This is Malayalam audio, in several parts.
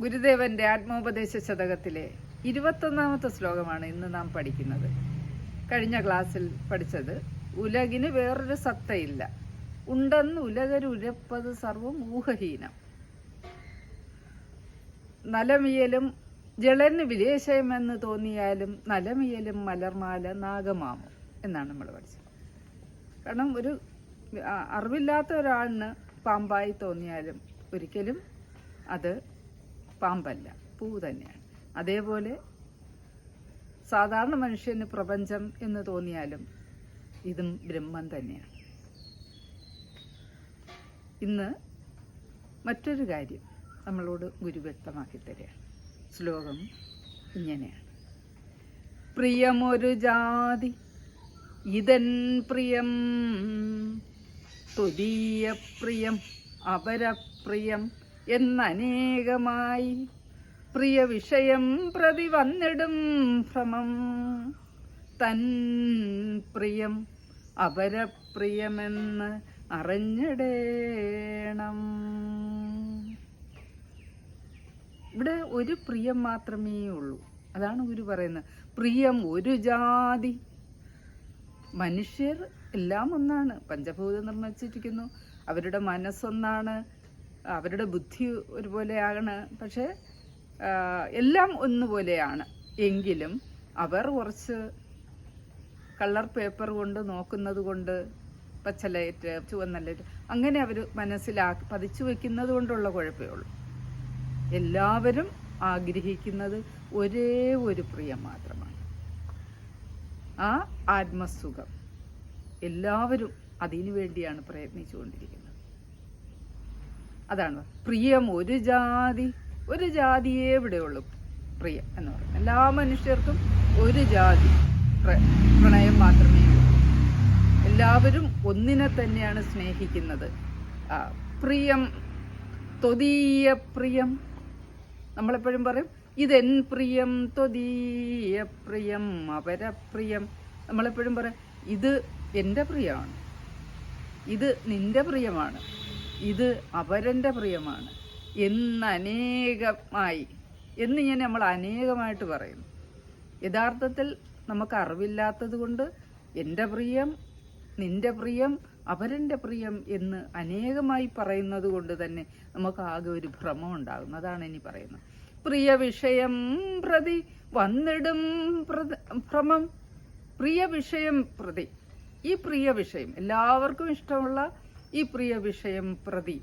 ഗുരുദേവന്റെ ആത്മോപദേശ ശതകത്തിലെ ഇരുപത്തൊന്നാമത്തെ ശ്ലോകമാണ് ഇന്ന് നാം പഠിക്കുന്നത്. കഴിഞ്ഞ ക്ലാസ്സിൽ പഠിച്ചത് ഉലകിന് വേറൊരു സത്തയില്ല. ഉണ്ടെന്ന് ഉലകരുരപ്പത് സർവം ഊഹഹീനം. നലമിയലും ജളന് വിലേശയമെന്ന് തോന്നിയാലും നലമിയലും മലർമാല നാഗമാമം എന്നാണ് നമ്മൾ പഠിച്ചത്. കാരണം ഒരു അറിവില്ലാത്ത ഒരാളിന് പാമ്പായി തോന്നിയാലും ഒരിക്കലും അത് പാമ്പല്ല പൂ തന്നെയാണ്. അതേപോലെ സാധാരണ മനുഷ്യന് പ്രപഞ്ചം എന്ന് തോന്നിയാലും ഇതും ബ്രഹ്മം തന്നെയാണ്. ഇന്ന് മറ്റൊരു കാര്യം നമ്മളോട് ഗുരു വ്യക്തമാക്കി തരികയാണ്. ശ്ലോകം ഇങ്ങനെയാണ്. പ്രിയമൊരു ജാതി ഇതൻ പ്രിയം തുതീയ പ്രിയം അപരപ്രിയം എന്നനേകമായി പ്രിയ വിഷയം പ്രതി വന്നിടും ഭ്രമം. തൻ പ്രിയം അപരപ്രിയമെന്ന് അറിഞ്ഞിടേണം. ഇവിടെ ഒരു പ്രിയം മാത്രമേ ഉള്ളൂ. അതാണ് ഗുരു പറയുന്നത്. പ്രിയം ഒരു ജാതി. മനുഷ്യർ എല്ലാം ഒന്നാണ്. പഞ്ചഭൂതം നിർമ്മിച്ചിരിക്കുന്നു. അവരുടെ മനസ്സൊന്നാണ്. അവരുടെ ബുദ്ധി ഒരുപോലെയാണ്. പക്ഷേ എല്ലാം ഒന്നുപോലെയാണ്. എങ്കിലും അവർ കുറച്ച് കളർ പേപ്പർ കൊണ്ട് നോക്കുന്നത് കൊണ്ട് പച്ച ലൈറ്റ് ചുവന്ന ലൈറ്റ് അങ്ങനെ അവർ മനസ്സിലാക്കി പതിച്ചു വയ്ക്കുന്നത് കൊണ്ടുള്ള കുഴപ്പമേ ഉള്ളൂ. എല്ലാവരും ആഗ്രഹിക്കുന്നത് ഒരേ ഒരു പ്രിയം മാത്രമാണ്. ആ ആത്മസുഖം. എല്ലാവരും അതിനു വേണ്ടിയാണ് പ്രയത്നിച്ചുകൊണ്ടിരിക്കുന്നത്. അതാണ്. പ്രിയം ഒരു ജാതി ഒരു ജാതിയേ ഇവിടെയുള്ളൂ. പ്രിയം എന്ന് പറയുന്നത്. എല്ലാ മനുഷ്യർക്കും ഒരു ജാതി പ്ര- പ്രണയം മാത്രമേ ഉള്ളൂ. എല്ലാവരും ഒന്നിനെ തന്നെയാണ് സ്നേഹിക്കുന്നത്. പ്രിയം തൊതീയ പ്രിയം. നമ്മളെപ്പോഴും പറയും ഇതെൻ പ്രിയം തൊതീയ പ്രിയം അപരപ്രിയം നമ്മളെപ്പോഴും പറയും ഇത് എന്റെ പ്രിയമാണ്. ഇത് നിന്റെ പ്രിയമാണ്. ഇത് അപരന്റെ പ്രിയമാണ്. എന്നനേകമായി. എന്നിങ്ങനെ നമ്മൾ അനേകമായിട്ട് പറയുന്നു യഥാർത്ഥത്തിൽ നമുക്ക് അറിവില്ലാത്തത് കൊണ്ട് എന്റെ പ്രിയം നിന്റെ പ്രിയം അപരന്റെ പ്രിയം എന്ന് അനേകമായി പറയുന്നത് കൊണ്ട് തന്നെ നമുക്ക് ആകെ ഒരു ഭ്രമം ഉണ്ടാകുന്നു അതാണ് ഇനി പറയുന്നത്. പ്രിയ വിഷയം പ്രതി വന്നിടും ഭ്രമം. പ്രിയ വിഷയം പ്രതി. ഈ പ്രിയ വിഷയം എല്ലാവർക്കും ഇഷ്ടമുള്ള ഈ പ്രിയ വിഷയം പ്രതി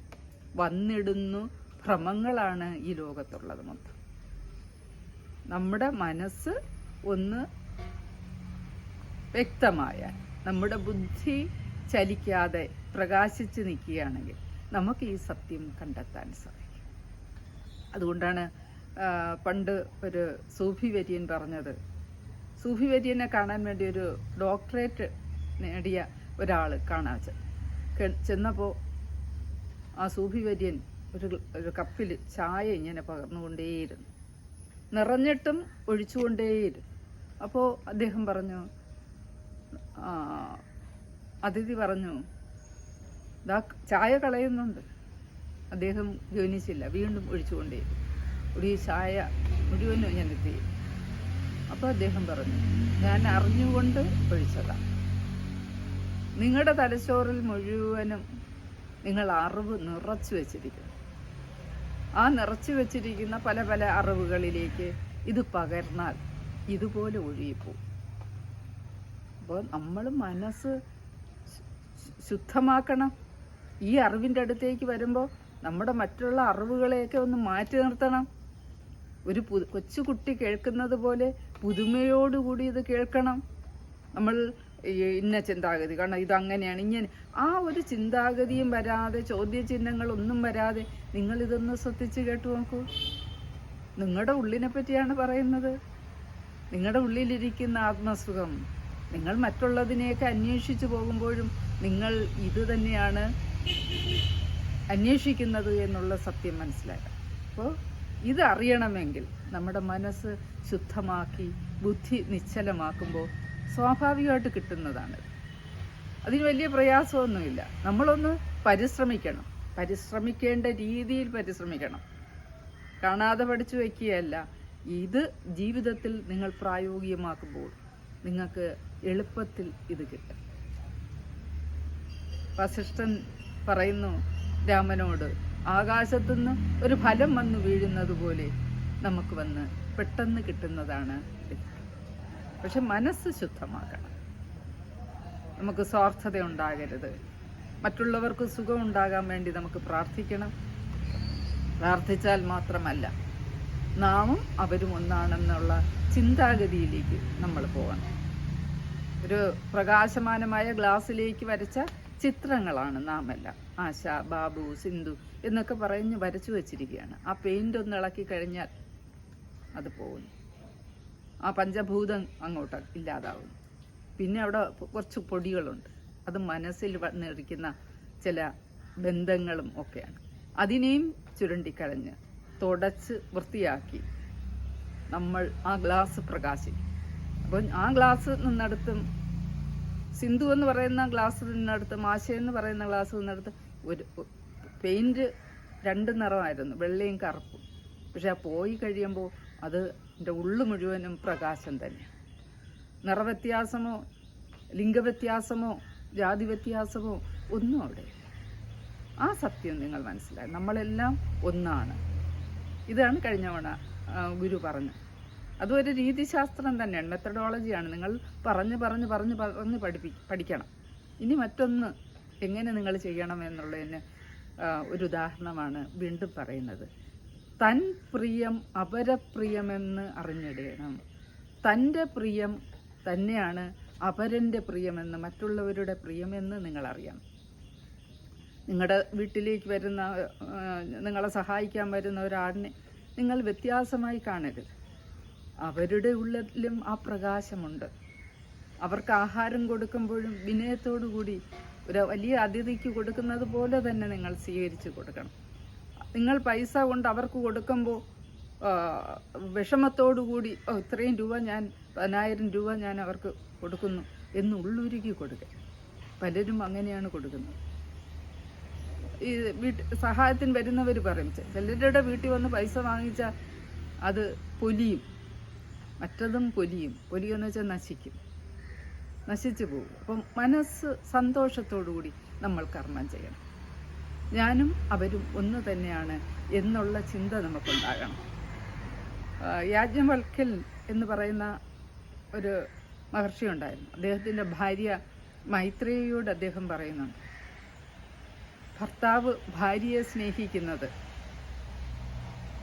വന്നിടുന്നു ഭ്രമങ്ങളാണ് ഈ ലോകത്തുള്ളത് മൊത്തം. നമ്മുടെ മനസ്സ് ഒന്ന് വ്യക്തമായ നമ്മുടെ ബുദ്ധി ചലിക്കാതെ പ്രകാശിച്ച് നിൽക്കുകയാണെങ്കിൽ നമുക്ക് ഈ സത്യം കണ്ടെത്താൻ സാധിക്കും. അതുകൊണ്ടാണ് പണ്ട് ഒരു സൂഫി വര്യൻ പറഞ്ഞത്. സൂഫി വര്യനെ കാണാൻ വേണ്ടി ഒരു ഡോക്ടറേറ്റ് നേടിയ ഒരാൾ കാണാൻ ചെന്നപ്പോൾ ആ സൂഫി വര്യൻ ഒരു ഒരു കപ്പിൽ ചായ ഇങ്ങനെ പകർന്നുകൊണ്ടേയിരുന്നു. നിറഞ്ഞിട്ടും ഒഴിച്ചുകൊണ്ടേയിരുന്നു. അപ്പോൾ അദ്ദേഹം പറഞ്ഞു അതിഥി പറഞ്ഞു ദാ ചായ കളയുന്നുണ്ട്. അദ്ദേഹം ഗവനിച്ചില്ല വീണ്ടും ഒഴിച്ചുകൊണ്ടേ ഒരു ചായ മുഴുവനും ഞാൻ എത്തി അപ്പോൾ അദ്ദേഹം പറഞ്ഞു ഞാൻ അറിഞ്ഞുകൊണ്ട് ഒഴിച്ചതാണ് നിങ്ങളുടെ തലച്ചോറിൽ മുഴുവനും നിങ്ങൾ അറിവ് നിറച്ചു വച്ചിരിക്കുന്നു. ആ നിറച്ചു വച്ചിരിക്കുന്ന പല പല അറിവുകളിലേക്ക് ഇത് പകർന്നാൽ ഇതുപോലെ ഒഴുകിപ്പോവും. അപ്പോൾ നമ്മൾ മനസ്സ് ശുദ്ധമാക്കണം. ഈ അറിവിന്റെ അടുത്തേക്ക് വരുമ്പോൾ നമ്മുടെ മറ്റുള്ള അറിവുകളെയൊക്കെ ഒന്ന് മാറ്റി നിർത്തണം. ഒരു പുതു കൊച്ചു കുട്ടി കേൾക്കുന്നത് പോലെ പുതുമയോടുകൂടി ഇത് കേൾക്കണം. നമ്മൾ ഇന്ന ചിന്താഗതി കാരണം ഇതങ്ങനെയാണ്. ഇങ്ങനെ ആ ഒരു ചിന്താഗതിയും വരാതെ ചോദ്യചിഹ്നങ്ങളൊന്നും വരാതെ നിങ്ങൾ ഇതൊന്ന് ശ്രദ്ധിച്ച് കേട്ടു നോക്കൂ. നിങ്ങളുടെ ഉള്ളിനെ പറ്റിയാണ് പറയുന്നത്. നിങ്ങളുടെ ഉള്ളിലിരിക്കുന്ന ആത്മസുഖം. നിങ്ങൾ മറ്റുള്ളതിനെയൊക്കെ അന്വേഷിച്ചു പോകുമ്പോഴും നിങ്ങൾ ഇത് തന്നെയാണ് അന്വേഷിക്കുന്നത് എന്നുള്ള സത്യം മനസ്സിലാക്കാം അപ്പോൾ ഇത് അറിയണമെങ്കിൽ നമ്മുടെ മനസ്സ് ശുദ്ധമാക്കി ബുദ്ധി നിശ്ചലമാക്കുമ്പോൾ സ്വാഭാവികമായിട്ട് കിട്ടുന്നതാണ്. അതിന് വലിയ പ്രയാസമൊന്നുമില്ല. നമ്മളൊന്ന് പരിശ്രമിക്കണം. പരിശ്രമിക്കേണ്ട രീതിയിൽ പരിശ്രമിക്കണം. കാണാതെ പഠിച്ചു വയ്ക്കുകയല്ല ഇത് ജീവിതത്തിൽ നിങ്ങൾ പ്രായോഗികമാക്കുമ്പോൾ നിങ്ങൾക്ക് എളുപ്പത്തിൽ ഇത് കിട്ടും. വസിഷ്ഠൻ പറയുന്നു രാമനോട് ആകാശത്തുനിന്ന് ഒരു ഫലം വന്ന് വീഴുന്നത് പോലെ നമുക്ക് വന്ന് പെട്ടെന്ന് കിട്ടുന്നതാണ് പക്ഷെ മനസ്സ് ശുദ്ധമാക്കണം. നമുക്ക് സ്വാർത്ഥത ഉണ്ടാകരുത് മറ്റുള്ളവർക്ക് സുഖം ഉണ്ടാകാൻ വേണ്ടി നമുക്ക് പ്രാർത്ഥിക്കണം. പ്രാർത്ഥിച്ചാൽ മാത്രമല്ല നാമും അവരും ഒന്നാണെന്നുള്ള ചിന്താഗതിയിലേക്ക് നമ്മൾ പോകണം. ഒരു പ്രകാശമാനമായ ഗ്ലാസ്സിലേക്ക് വരച്ച ചിത്രങ്ങളാണ് നാം എല്ലാം ആശ ബാബു സിന്ധു എന്നൊക്കെ പറഞ്ഞ് വരച്ചു വച്ചിരിക്കുകയാണ്. ആ പെയിന്റ് ഒന്ന് ഇളക്കി കഴിഞ്ഞാൽ അത് പോകുന്നു. ആ പഞ്ചഭൂതം അങ്ങോട്ട് ഇല്ലാതാവുന്നു. പിന്നെ അവിടെ കുറച്ച് പൊടികളുണ്ട്. അത് മനസ്സിൽ വന്നിരിക്കുന്ന ചില ബന്ധങ്ങളും ഒക്കെയാണ്. അതിനെയും ചുരണ്ടിക്കളഞ്ഞ് തുടച്ച് വൃത്തിയാക്കി നമ്മൾ ആ ഗ്ലാസ് പ്രകാശിക്കും. അപ്പോൾ ആ ഗ്ലാസ് നിന്നടുത്തും സിന്ധു എന്ന് പറയുന്ന ഗ്ലാസ് നിന്നടുത്തും ആശയം എന്ന് പറയുന്ന ഗ്ലാസ് നിന്നടുത്ത് ഒരു പെയിന്റ് രണ്ട് നിറമായിരുന്നു വെള്ളയും കറുപ്പും. പക്ഷെ ആ പോയി കഴിയുമ്പോൾ അത് എന്റെ ഉള്ളു മുഴുവനും പ്രകാശം തന്നെ. നിറവ്യത്യാസമോ ലിംഗവ്യത്യാസമോ ജാതി വ്യത്യാസമോ ഒന്നും അവിടെ ആ സത്യം നിങ്ങൾ മനസ്സിലായി. നമ്മളെല്ലാം ഒന്നാണ്. ഇതാണ് കഴിഞ്ഞ തവണ ഗുരു പറഞ്ഞു അതൊരു രീതിശാസ്ത്രം തന്നെയാണ്. മെത്തഡോളജിയാണ് നിങ്ങൾ പറഞ്ഞ് പറഞ്ഞ് പറഞ്ഞ് പറഞ്ഞ് പഠിപ്പി പഠിക്കണം. ഇനി മറ്റൊന്ന് എങ്ങനെ നിങ്ങൾ ചെയ്യണം എന്നുള്ളതിന് ഒരു ഉദാഹരണമാണ് വീണ്ടും പറയുന്നത്. പ്രിയം അപരപ്രിയമെന്ന് അറിഞ്ഞിടണം. തന്റെ പ്രിയം തന്നെയാണ് അപരന്റെ പ്രിയമെന്ന് മറ്റുള്ളവരുടെ പ്രിയമെന്ന് നിങ്ങൾ അറിയണം നിങ്ങളുടെ വീട്ടിലേക്ക് വരുന്ന നിങ്ങളെ സഹായിക്കാൻ വരുന്ന ഒരാളിനെ നിങ്ങൾ വ്യത്യാസമായി കാണരുത്. അവരുടെ ഉള്ളിലും ആ പ്രകാശമുണ്ട്. അവർക്ക് ആഹാരം കൊടുക്കുമ്പോഴും വിനയത്തോടു കൂടി ഒരു വലിയ അതിഥിക്ക് കൊടുക്കുന്നത് പോലെ തന്നെ നിങ്ങൾ സ്വീകരിച്ചു കൊടുക്കണം. നിങ്ങൾ പൈസ കൊണ്ട് അവർക്ക് കൊടുക്കുമ്പോൾ വിഷമത്തോടു കൂടി ഓ ഇത്രയും രൂപ ഞാൻ പതിനായിരം രൂപ ഞാൻ അവർക്ക് കൊടുക്കുന്നു എന്ന് ഉള്ളുരുക്കി കൊടുക്കുക. പലരും അങ്ങനെയാണ് കൊടുക്കുന്നത്. ഈ വീട്ട് സഹായത്തിന് വരുന്നവർ പറയും ചിലരുടെ വീട്ടിൽ വന്ന് പൈസ വാങ്ങിച്ചാൽ അത് പൊലിയും. മറ്റതും പൊലിയും. പൊലിയെന്ന് വെച്ചാൽ നശിക്കും. നശിച്ചു പോകും. അപ്പം മനസ്സ് സന്തോഷത്തോടു കൂടി നമ്മൾ കർമ്മം ചെയ്യണം. ഞാനും അവരും ഒന്ന് തന്നെയാണ് എന്നുള്ള ചിന്ത നമുക്കുണ്ടാകണം. യാജ്ഞവൽക്കൽ എന്ന് പറയുന്ന ഒരു മഹർഷി ഉണ്ടായിരുന്നു. അദ്ദേഹത്തിന്റെ ഭാര്യ മൈത്രേയിയോട് അദ്ദേഹം പറയുന്നുണ്ട്. ഭർത്താവ് ഭാര്യയെ സ്നേഹിക്കുന്നത്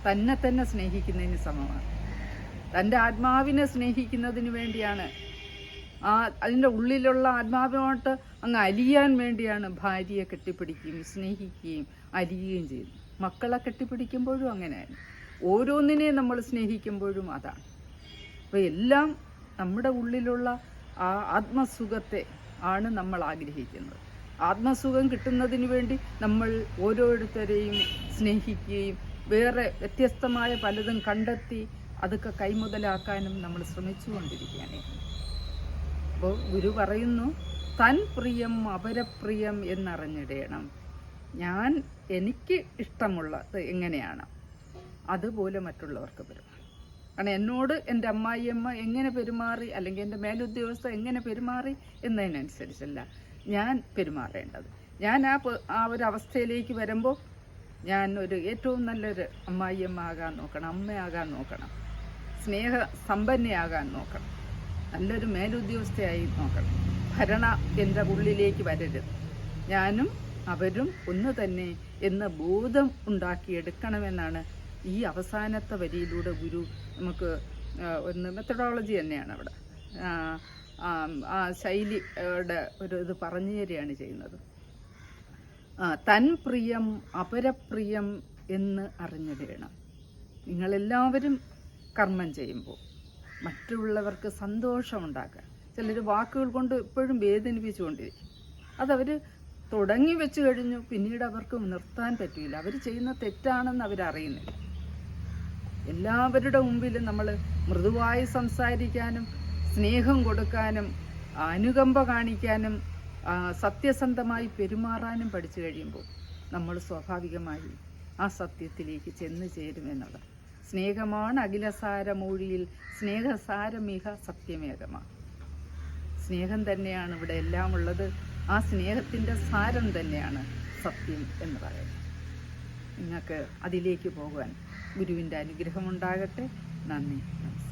തന്നെ തന്നെ സ്നേഹിക്കുന്നതിന് സമമാണ്. തന്റെ ആത്മാവിനെ സ്നേഹിക്കുന്നതിന് വേണ്ടിയാണ് ആ അതിന്റെ ഉള്ളിലുള്ള ആത്മാവിനോട്ട് അങ്ങ് അലിയാൻ വേണ്ടിയാണ് ഭാര്യയെ കെട്ടിപ്പിടിക്കുകയും സ്നേഹിക്കുകയും അലിയുകയും ചെയ്യുന്നത് മക്കളെ കെട്ടിപ്പിടിക്കുമ്പോഴും അങ്ങനെയാണ്. ഓരോന്നിനെയും നമ്മൾ സ്നേഹിക്കുമ്പോഴും അതാണ്. അപ്പോൾ എല്ലാം നമ്മുടെ ഉള്ളിലുള്ള ആ ആത്മസുഖത്തെ ആണ് നമ്മൾ ആഗ്രഹിക്കുന്നത്. ആത്മസുഖം കിട്ടുന്നതിന് വേണ്ടി നമ്മൾ ഓരോരുത്തരെയും സ്നേഹിക്കുകയും വേറെ വ്യത്യസ്തമായ പലതും കണ്ടെത്തി അതൊക്കെ കൈമുതലാക്കാനും നമ്മൾ ശ്രമിച്ചുകൊണ്ടിരിക്കുകയാണ്. അപ്പോൾ ഗുരു പറയുന്നു തൻ പ്രിയം അപരപ്രിയം എന്നറിഞ്ഞിടേണം. ഞാൻ എനിക്ക് ഇഷ്ടമുള്ളത് എങ്ങനെയാണ്? അതുപോലെ മറ്റുള്ളവർക്ക് പെരുമാറും കാരണം എന്നോട് എന്റെ അമ്മായിയമ്മ എങ്ങനെ പെരുമാറി അല്ലെങ്കിൽ എന്റെ മേലുദ്യോഗസ്ഥ എങ്ങനെ പെരുമാറി എന്നതിനനുസരിച്ചല്ല ഞാൻ പെരുമാറേണ്ടത്. ഞാൻ ആ ആ ഒരു അവസ്ഥയിലേക്ക് വരുമ്പോൾ ഞാൻ ഒരു ഏറ്റവും നല്ലൊരു അമ്മായിയമ്മ ആകാൻ നോക്കണം അമ്മയാകാൻ നോക്കണം സ്നേഹ സമ്പന്നയാകാൻ നോക്കണം. നല്ലൊരു മേലുദ്യോഗസ്ഥയായി നോക്കണം. ഭരണ എന്റെ ഉള്ളിലേക്ക് വരരുത്. ഞാനും അവരും ഒന്ന് തന്നെ എന്ന ബോധം ഉണ്ടാക്കിയെടുക്കണമെന്നാണ് ഈ അവസാനത്തെ വരിയിലൂടെ ഗുരു നമുക്ക് ഒന്ന് മെത്തഡോളജി തന്നെയാണ് അവിടെ. ആ, ശൈലിയുടെ ഒരു ഇത് പറഞ്ഞു തരികയാണ് ചെയ്യുന്നത്. തൻ പ്രിയം അപരപ്രിയം എന്ന് അറിഞ്ഞിടണം. നിങ്ങളെല്ലാവരും കർമ്മം ചെയ്യുമ്പോൾ. മറ്റുള്ളവർക്ക് സന്തോഷമുണ്ടാക്കുക ചിലർ വാക്കുകൾ കൊണ്ട് ഇപ്പോഴും വേദനിപ്പിച്ചുകൊണ്ടിരിക്കും. അതവർ തുടങ്ങി വെച്ച് കഴിഞ്ഞു പിന്നീട് അവർക്ക് നിർത്താൻ പറ്റില്ല അവർ ചെയ്യുന്ന തെറ്റാണെന്ന് അവരറിയുന്നില്ല. എല്ലാവരുടെ മുമ്പിലും നമ്മൾ മൃദുവായി സംസാരിക്കാനും സ്നേഹം കൊടുക്കാനും അനുകമ്പ കാണിക്കാനും സത്യസന്ധമായി പെരുമാറാനും പഠിച്ചു കഴിയുമ്പോൾ നമ്മൾ സ്വാഭാവികമായി ആ സത്യത്തിലേക്ക് ചെന്ന് ചേരുമെന്നുള്ളത് സ്നേഹമാണ് അഖിലസാരമൂഴിയിൽ. സ്നേഹസാരമിക സത്യമേകമാണ് സ്നേഹം തന്നെയാണ് ഇവിടെ എല്ലാം ഉള്ളത്. ആ സ്നേഹത്തിന്റെ സാരം തന്നെയാണ് സത്യം എന്ന് പറയുന്നത്. നിങ്ങൾക്ക് അതിലേക്ക് പോകാൻ ഗുരുവിന്റെ അനുഗ്രഹമുണ്ടാകട്ടെ. നന്ദി നമസ്കാരം.